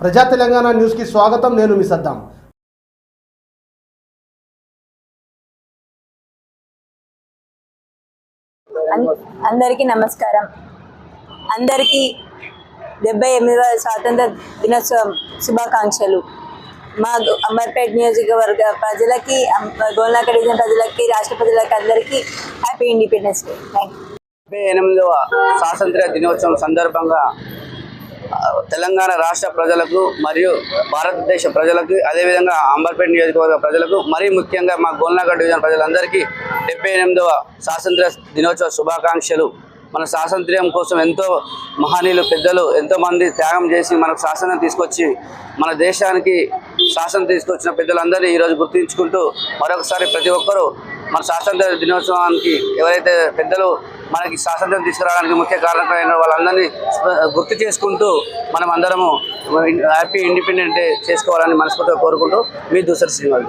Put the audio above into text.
ప్రజా తెలంగాణ న్యూస్కి స్వాగతం నేను మీ సద్దాం. అందరికీ నమస్కారం. అందరికీ డెబ్బై ఎనిమిదవ స్వాతంత్ర దినోత్సవం శుభాకాంక్షలు. మా అమర్పేట్ నియోజకవర్గ ప్రజలకి గోల్నాక డివిజన్ ప్రజలకి రాష్ట్ర ప్రజలకి అందరికీ హ్యాపీ ఇండిపెండెన్స్ డే. థ్యాంక్ డెబ్బై ఎనిమిదవ స్వాతంత్ర్య దినోత్సవం సందర్భంగా తెలంగాణ రాష్ట్ర ప్రజలకు మరియు భారతదేశ ప్రజలకు అదేవిధంగా అంబర్పేట నియోజకవర్గ ప్రజలకు మరీ ముఖ్యంగా మా గోల్నాగఢ్ డివిజన్ ప్రజలందరికీ డెబ్బై ఎనిమిదవ స్వాతంత్ర దినోత్సవ శుభాకాంక్షలు. మన స్వాతంత్ర్యం కోసం ఎంతో మహనీయులు పెద్దలు ఎంతోమంది త్యాగం చేసి మనకు శాసనం తీసుకొచ్చి మన దేశానికి శాసనం తీసుకొచ్చిన పెద్దలందరినీ ఈరోజు గుర్తుంచుకుంటూ మరొకసారి ప్రతి ఒక్కరూ మన స్వాతంత్ర దినోత్సవానికి ఎవరైతే పెద్దలు మనకి స్వాతంత్రం తీసుకురావడానికి ముఖ్య కారణమైన వాళ్ళందరినీ గుర్తు చేసుకుంటూ మనం అందరము హ్యాపీ ఇండిపెండెంట్ డే చేసుకోవాలని మనస్ఫూర్తిగా కోరుకుంటూ మీ దూసరి శ్రీనివాస్